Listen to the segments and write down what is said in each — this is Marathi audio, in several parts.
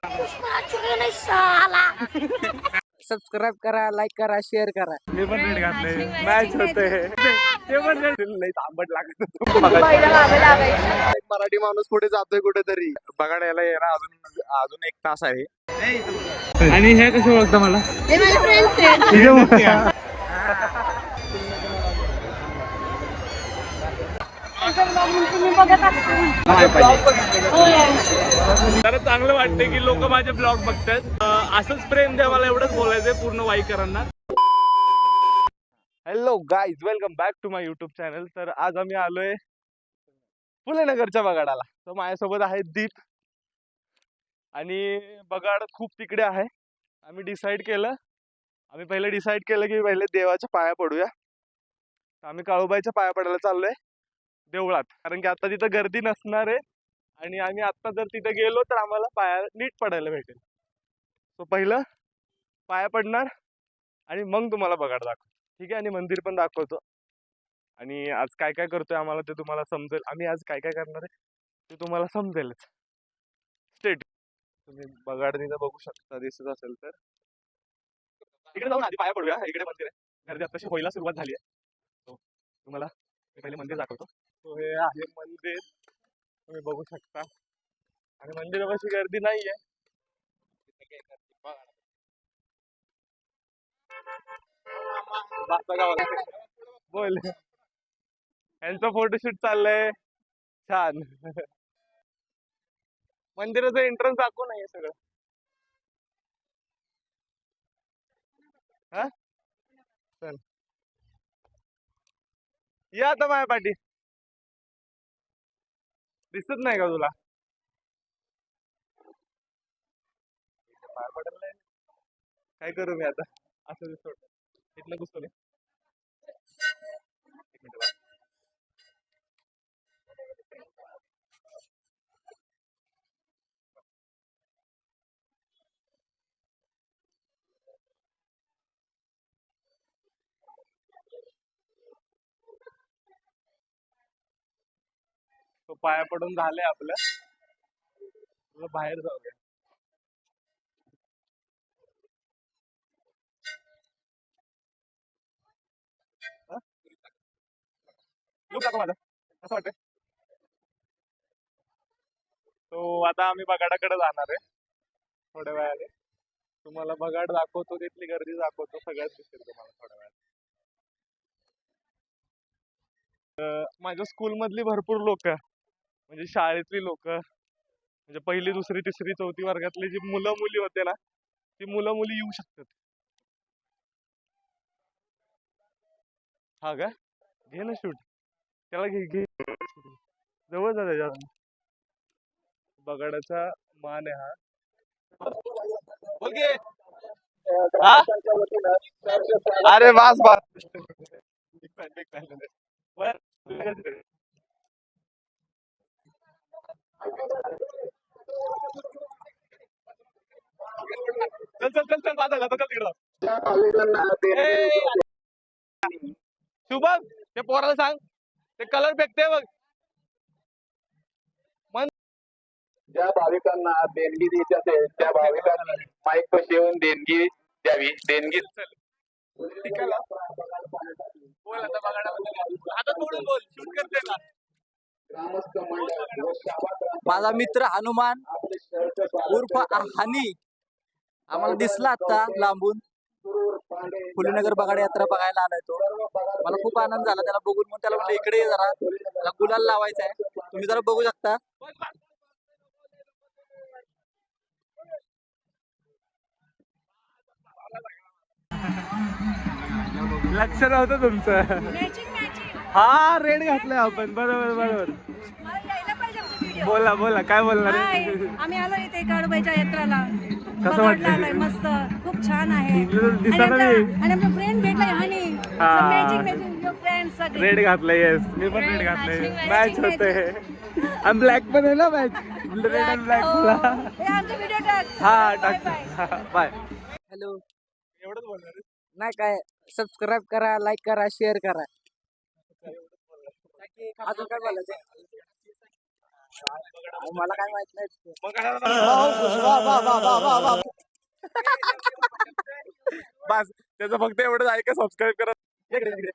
सबस्क्राईब करा लाईक करा शेअर करा. मी पण रेड घातले मॅच होते ते पण लई तांबट लागत होतं. मराठी माणूस पुढे जातोय कुठेतरी. बघायला यायला येणार अजून अजून एक तास आहे. आणि हे कसे ओळखता मला? तर चांगलं वाटतंय की लोक माझे ब्लॉग बघतात. असंच प्रेम द्या मला एवढंच बोलायचंय पूर्ण वाईकरांना hello guys welcome back to my YouTube channel तर आज आम्ही आलोय फुलेनगरच्या बगाडाला. तर माझ्यासोबत आहे दीप. आणि बगाड खूप तिकडे आहे. आम्ही डिसाईड केलं. आम्ही पहिले डिसाईड केलं की पहिले देवाच्या पाया पडूया. आम्ही काळूबाईच्या पाया पडायला चाललोय. देवळात. कारण की आता तिथं गर्दी नसणार आहे आणि आम्ही आत्ता जर तिथे गेलो तर आम्हाला पाया नीट पडायला भेटेल. सो पहिलं पाया पडणार आणि मग तुम्हाला बघाड दाखव. ठीक आहे? आणि मंदिर पण दाखवतो. आणि आज काय काय करतोय आम्हाला ते तुम्हाला समजेल. आम्ही आज काय काय करणार आहे ते तुम्हाला समजेलच. स्टेट तुम्ही बगाड जर बघू शकता दिसत असेल तर. इकडे जाऊन आधी पाया पडूया. इकडे मंदिर आहे. गर्दी आताशी होईला सुरुवात झाली आहे. तुम्हाला मी पहिले मंदिर दाखवतो. तो हे आहे मंदिर. तुम्ही बघू शकता. आणि मंदिरापाशी गर्दी नाहीये. जास्त गावाला बोल. यांचं फोटोशूट चाललंय. छान. मंदिराचं एंट्रन्स दाखवू नाही सगळं. हा? या आता माझ्या पाठी. दिसत नाही का तुला? काय करू मी आता? असं दिसतो इथलं घुसतो मी एक मिनिट तो पाया पडून झालंय आपलं. बाहेर जाऊया. हा? Look दाखव तो आता आम्ही बगाडाकडे जाणार आहे. थोड्या वेळाने. तुम्हाला बगाड दाखवतो तिथली गर्दी दाखवतो सगळ्यात दिसेल तुम्हाला थोड्या वेळाने. माझ्या स्कूल मधली भरपूर लोक म्हणजे शाळेतली लोक म्हणजे पहिली दुसरी तिसरी चौथी वर्गातली जी मुलं मुली होते ना ती मुलं मुली येऊ शकतात. हा का? घे ना शूट. त्याला घे घे. जवळ जा त्याच्या बगाडाचा मान आहे हा. हा? अरे वास बास चल चल चल चल बाजार चल तिकडं. शुभम ते पोराला सांग. ते कलर फेकते बघ. ज्या भाविकांना देणगी द्यायची असेल त्या भाविकांनी माईक पाशी येऊन देणगी द्यावी. देणगी बोल आता बघायला आता थोडं बोल. शूट करते ना माझा मित्र हनुमान उर्फ हनी आम्हाला दिसला आता लांबून. फुलेनगर बगाड यात्रा बघायला आलाय तो. मला खूप आनंद झाला. त्याला बघून मग त्याला म्हणलं इकडे ये जरा. त्याला गुलाल लावायचा आहे. तुम्ही जरा बघू शकता. लक्ष नव्हतं तुमचं. हा रेड घातलाय आपण. बरोबर बरोबर. बोला बोला. काय बोलणार हाय आहे? आम्ही आलो इथे काळूबाईच्या यात्राला. कसं बघायला वाटलं? आलोय मस्त. खूप छान आहे. इथलं आणि दिसायला आमचा. आणि फ्रेंड भेटलाय हनी हा. फ्रेंड सगळे. रेड घातलंय येस मी पण रेड घातलंय. मॅच matching, होते आणि ब्लॅक पण आहे ना मॅच रेड अँड ब्लॅक हो. हे आमचा व्हिडिओ टाक. हा Bye, टाक. bye. बाय हॅलो एवढंच बोलणार? नाही काय? सबस्क्राईब करा लाईक करा शेअर करा. अजून काय बोलायचं? मला काय माहीत नाही. बस त्याचं फक्त एवढंच आहे का सबस्क्राईब करा. इकडे, इकडे.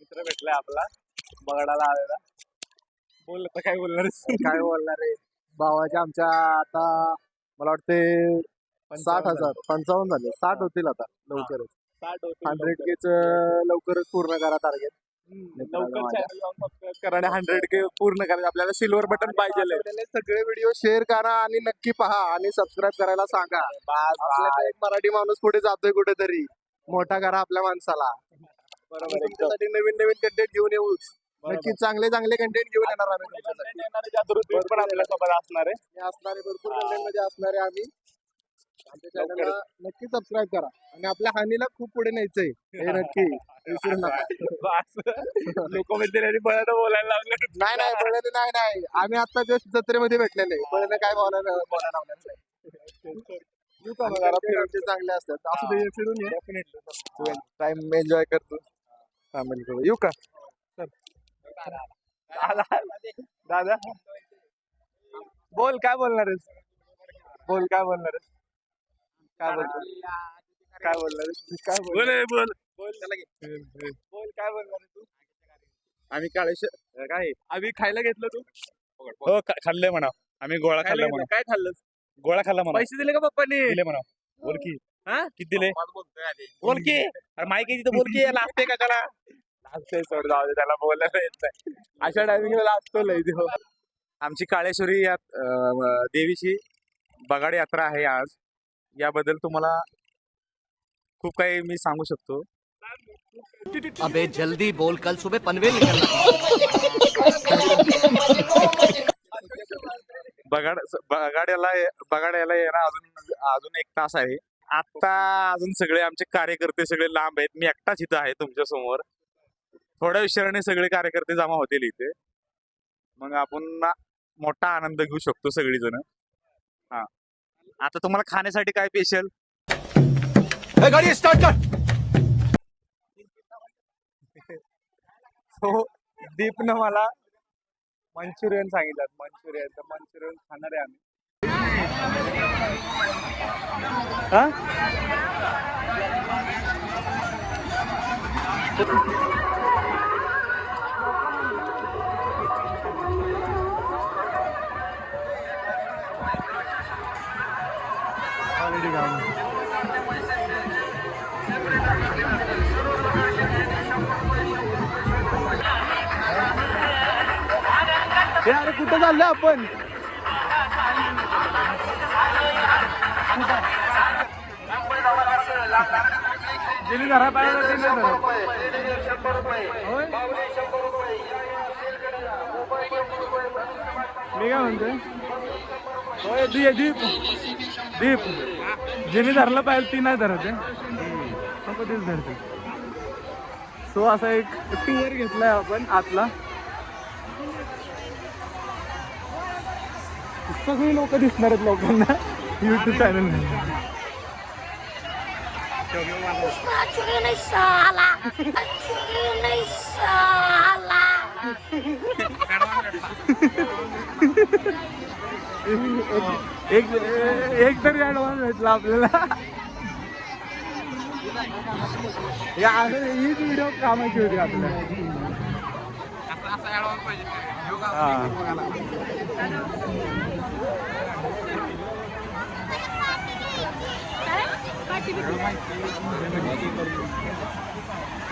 मित्र भेटलाय आपला. बगडाला आलेला. बोल आता काय बोलणार? काय बोलणार आहे? भावाच्या आमच्या आता मला वाटते साठ हजार पंचावन्न झाले. साठ होतील आता लवकरच. साठ हंड्रेड. केच लवकरच. पूर्ण करा टार्गेट करा हंड्रेड के पूर्ण करायचं आपल्याला सिल्वर बटन पाहिजे सगळे व्हिडिओ शेअर करा आणि नक्की पहा आणि सबस्क्राईब करायला सांगा. एक मराठी माणूस पुढे जातोय कुठेतरी. मोठा करा आपल्या माणसाला. बरोबर नवीन नवीन कंटेंट घेऊन येऊच नक्की चांगले चांगले कंटेंट घेऊन येणार आम्ही तुमच्यासाठी. पण आपल्यासोबत असणार आहे. हे असणारे भरपूर कंटेंटमध्ये असणारे आम्ही. आमच्या चॅनलला नक्की सबस्क्राईब करा. आणि आपल्या हानीला खूप पुढे न्यायचंय. हे नक्की. विसरू नका. लोक म्हणजे बळानं बोलायला लागले नाही नाही नाही नाही. आम्ही आता जस्ट जत्रेमध्ये भेटलेले बळणे काय बोलायला बोलायला लावलेलं नाही. येऊ का मग? जरा आमचे चांगले असतात. असू दे फिरून टाइम एन्जॉय करतो. फॅमिली कडे येऊ का? दादा. बोल काय बोलणार आहेस? बोल काय बोलणार आहेस? काय बोलणार काय बोलणार काय बोल बोल. बोल बोल काय बोलणार तू? आम्ही काळेश काय? आम्ही खायला घेतलं तू? हो खा- खाल्लंय म्हणा. आम्ही गोळा खाल्ला. म्हणा. काय खाल्लं गोळा खाल्ला म्हणा. पैसे दिले का पप्पानी? दिले म्हणा. बोल की. हा? किती दिले? बोल की. अरे माहिती तिथं. बोल की. लागते का त्याला? सोड जाऊ दे त्याला बोलायला येत नाही. अशा टायमिंगला लाजतो लय देव आमची काळेश्वरी या देवीची बगाड यात्रा आहे आज. याबद्दल तुम्हाला खूप काही मी सांगू शकतो. अबे जल्दी बोल. कल सुबह पनवेल बगाड बगाड याला बगाड याला येणं अजून अजून एक तास आहे. आता अजून सगळे आमचे कार्यकर्ते सगळे लांब आहेत. मी एकटाच इथं आहे तुमच्यासमोर थोड्या विचाराने सगळे कार्यकर्ते जमा होतील इथे. मग आपण मोठा आनंद घेऊ शकतो सगळीजण. हा. आता तुम्हाला खाण्यासाठी काय स्पेशल गाड़ी स्टार्ट कर. हो दीपनं मला मंचुरियन सांगितलं. मंचुरियन तर मंचुरियन खाणार आहे आम्ही. हे? चाललं आपण. जिने घरा पाहिजे होय? मी काय म्हणतोय? होय दीप दीप. जिने धरलं पाहिजे ती नाही धरत आहे. तीच धरते. सो असा एक टूर घेतलाय आपण आतला. सगळी लोक दिसणार आहेत लोकांना. YouTube channel. एक एक तरी ऍडव्हान्स भेटला आपल्याला. या हीच व्हिडिओ कामाची होती आपल्या.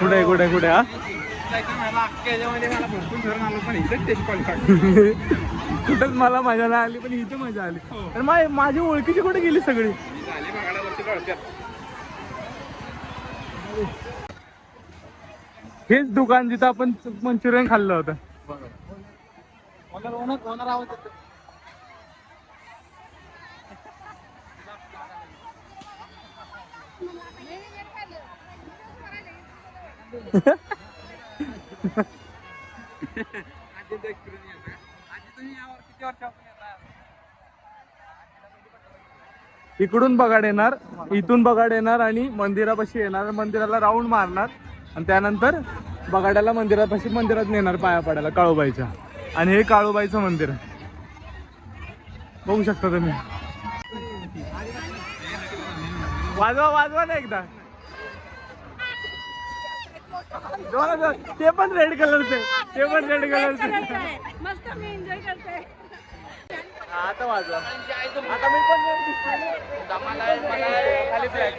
कुठे कुठे कुठे हा? कुठंच मला मजा नाही आली पण इथे मजा आली. तर मा- माझी ओळखीची कुठे गेली सगळी? हेच दुकान जिथं आपण मंचुरियन खाल्लं होतं. इकडून बघाड येणार इथून बघाड येणार आणि मंदिरापाशी येणार. मंदिराला राऊंड मारणार. आणि त्यानंतर बगाड्याला मंदिरापाशी मंदिरात नेणार पाया पडायला काळूबाईच्या. आणि हे काळूबाईचं मंदिर. बघू शकता तुम्ही. वाजवा वाजवा ना एकदा. जोरात. ते पण रेड कलरचे ते पण रेड कलरचे मस्त मी एन्जॉय करते. आता वाजवा. आता मी पण. खाली flag.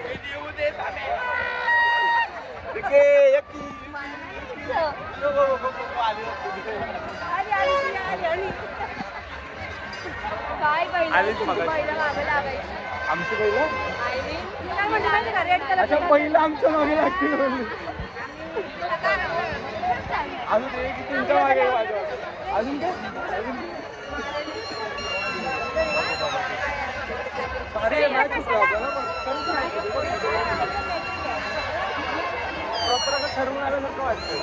काय आलीच मगाशी. पहिलं मागं आमची पहिलं? अच्छा पहिलं आमच्या मागे लागतील. अजून एक तुमच्या मागे काय असं ठरवून आल्यासारखं वाटतं.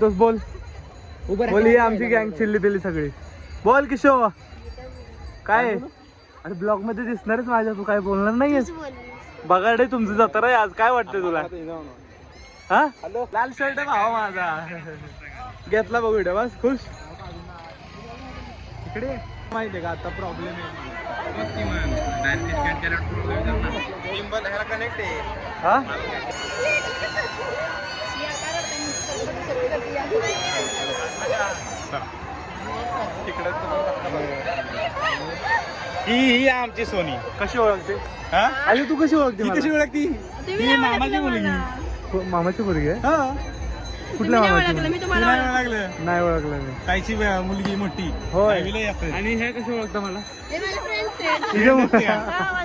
तोच बोल. बोल ही आमची गँग चिल्ली पिल्ली सगळी. बोल किशो काय? अरे ब्लॉगमध्ये दिसणारच माझ्या तू काय बोलणार नाहीयेस. बघा रे तुमचं जत्रा आहे आज. काय वाटतंय तुला? हा? लाल शर्ट भावा माझा. घेतला बघ व्हिडिओ बस खुश? इकडे माहितीये का आता प्रॉब्लेम आहे. हा? ही ही आमची सोनी. कशी ओळखते? हा? अरे तू कशी ओळखते ही मला? कशी ओळखती? ही मामाची मुलगी. मामाची मुलगी आहे? हा. कुठल्या तुम्हाला नाही लागलं नाही ओळखलं मी. ताईची मुलगी मोठी. होय. दहावीला आहे आता. आणि हे कसे ओळखता मला? हे हा.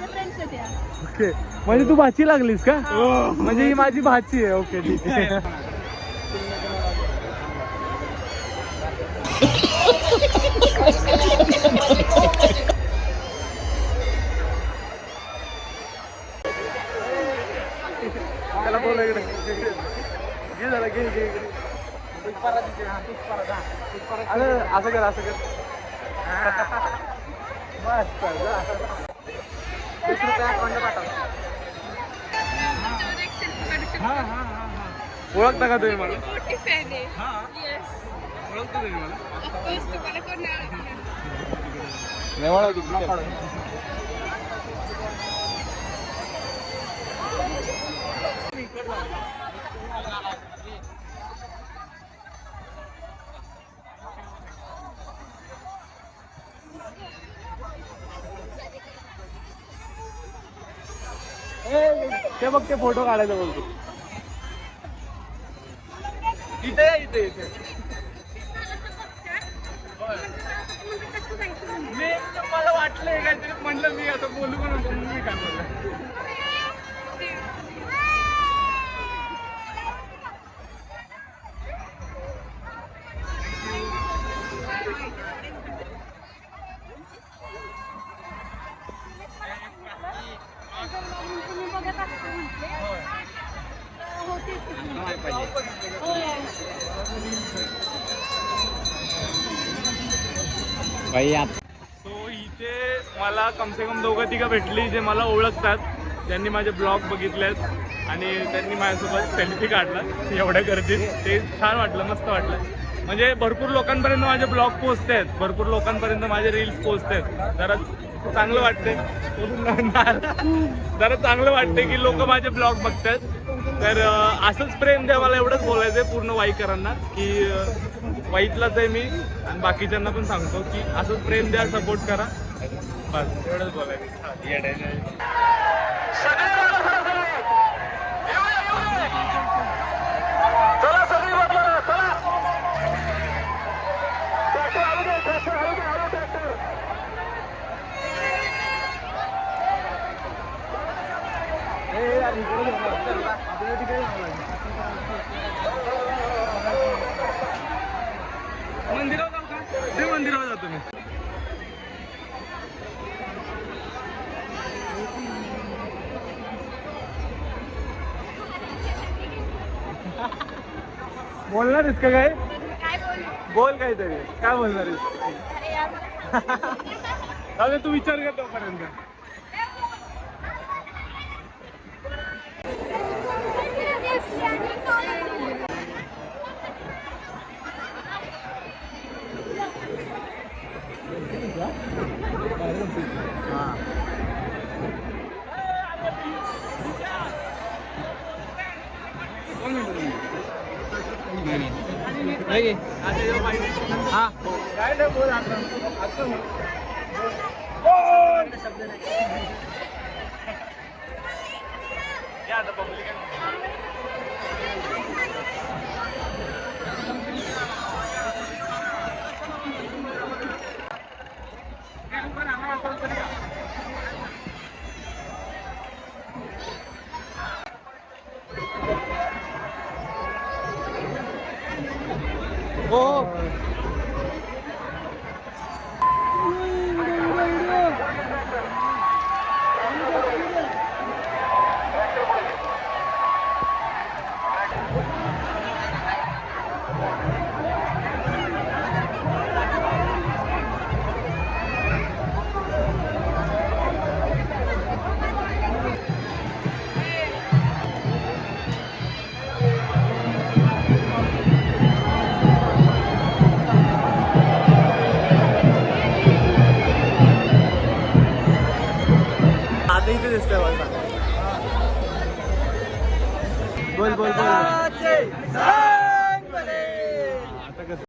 ओके. म्हणजे तू भाची लागलीस का? म्हणजे ही माझी भाची आहे. ओके ठीक आहे. त्याला बोला इकडे घे झाला घे घे इकडे अरे असं कर असं कर मस्त जा. वीस रुपये account ला पाठव. हा, हा, हा, हा. ओळखता का तुम्ही मला मोठी fan आहे. हा Yes. ओळखता तुम्ही मला ते बघ ते फोटो काढायला बोलतो. इथे इथे इथे. मी मला वाटलंय काहीतरी म्हणलं मी आता बोलू पण नको मी काय बोललो तुम्ही मला कमसे कम दोघं तिघं भेटली जे मला ओळखतात. त्यांनी माझे ब्लॉग बघितलेत आणि त्यांनी माझ्यासोबत सेल्फी काढला. एवढ्या गर्दीत ते छान वाटलं मस्त वाटलं. म्हणजे भरपूर लोकांपर्यंत माझे ब्लॉग पोचत आहेत भरपूर लोकांपर्यंत माझे रील्स पोचत आहेत जरा चांगलं वाटते जरा चांगलं वाटते की लोक माझे ब्लॉग बघतात तर असंच प्रेम द्या मला एवढंच बोलायचं आहे पूर्ण वाईकरांना की वाईटलाच आहे मी. आणि बाकीच्यांना पण सांगतो की असंच प्रेम द्या सपोर्ट करा. बस एवढंच बोलायचं येड्याने. मंदिरावर जाऊ का ते मंदिरावर जातो मी बोलणार आहेस का काय? बोल? काहीतरी. काय बोलणार आहेस? अरे यार अरे तू विचार कर तोपर्यंत. आता बोल.